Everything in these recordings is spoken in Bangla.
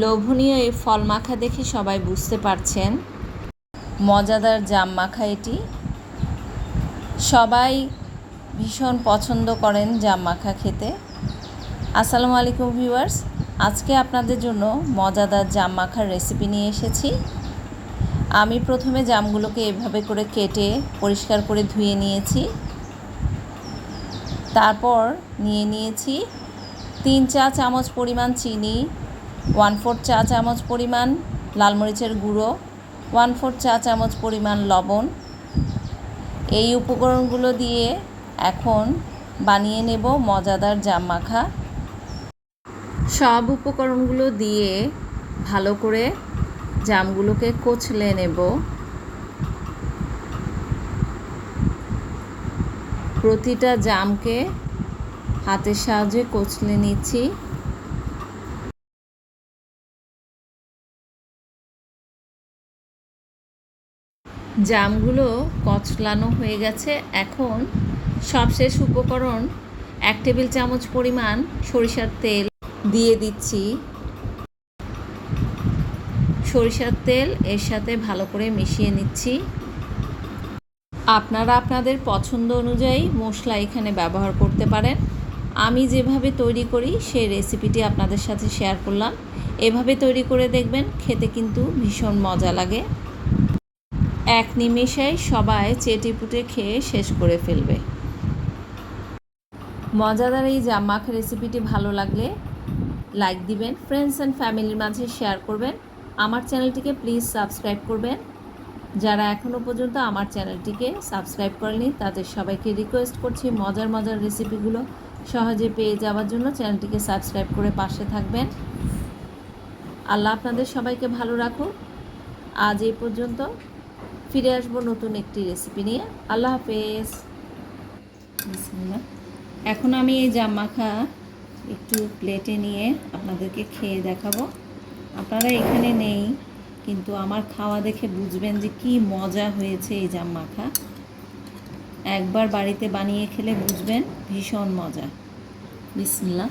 লোভনীয় এই ফল মাখা দেখে সবাই বুঝতে পারছেন। মজাদার জাম মাখা এটি। সবাই ভীষণ পছন্দ করেন জাম মাখা খেতে। আসসালামু আলাইকুম ভিউয়ার্স, আজকে আপনাদের জন্য মজাদার জাম মাখার রেসিপি নিয়ে এসেছি। আমি প্রথমে জামগুলোকে এভাবে করে কেটে পরিষ্কার করে ধুয়ে নিয়েছি। তারপর নিয়ে নিয়েছি তিন চা চামচ পরিমাণ চিনি ওয়ান ফোর চা চামচ পরিমাণ লাল মরিচের গুঁড়ো ওয়ান ফোর চা চামচ পরিমাণ লবণ। এই উপকরণগুলো দিয়ে এখন বানিয়ে নেব মজাদার জাম মাখা। সব উপকরণগুলো দিয়ে ভালো করে জামগুলোকে কচলে নেব। প্রতিটা জামকে হাতের সাহায্যে কচলে নিচ্ছি। জামগুলো কচলানো হয়ে গেছে। এখন সবশেষ উপকরণ এক টেবিল চামচ পরিমাণ সরিষার তেল দিয়ে দিচ্ছি। সরিষার তেল এর সাথে ভালো করে মিশিয়ে নিচ্ছি। আপনারা আপনাদের পছন্দ অনুযায়ী মশলা এখানে ব্যবহার করতে পারেন। আমি যেভাবে তৈরি করি সেই রেসিপিটি আপনাদের সাথে শেয়ার করলাম। এভাবে তৈরি করে দেখবেন, খেতে কিন্তু ভীষণ মজা লাগে। এক নিমেষেই সবাই চেটেপুটে খেয়ে শেষ করে ফেলবে। মজাদার এই জামাখ রেসিপিটি ভালো লাগলে লাইক দিবেন ফ্রেন্ডস অ্যান্ড ফ্যামিলির মাঝে শেয়ার করবেন, আমার চ্যানেলটিকে প্লিজ সাবস্ক্রাইব করবেন। যারা এখনও পর্যন্ত আমার চ্যানেলটিকে সাবস্ক্রাইব করেনি তাদের সবাইকে রিকোয়েস্ট করছি মজার মজার রেসিপিগুলো সহজে পেয়ে যাওয়ার জন্য চ্যানেলটিকে সাবস্ক্রাইব করে পাশে থাকবেন। আল্লাহ আপনাদের সবাইকে ভালো রাখুক। আজ এই পর্যন্ত। ফিরে আসব নতুন একটি রেসিপি নিয়ে। আল্লাহ হাফেজ। এখন আমি এই জাম মাখা একটু প্লেটে নিয়ে আপনাদেরকে খেয়ে দেখাবো। আপনারা এখানে নেই, কিন্তু আমার খাওয়া দেখে বুঝবেন যে কি মজা হয়েছে এই জাম মাখা। একবার বাড়িতে বানিয়ে খেলে বুঝবেন ভীষণ মজা। বিসমিল্লা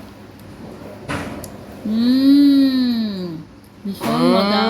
ভীষণ মজা।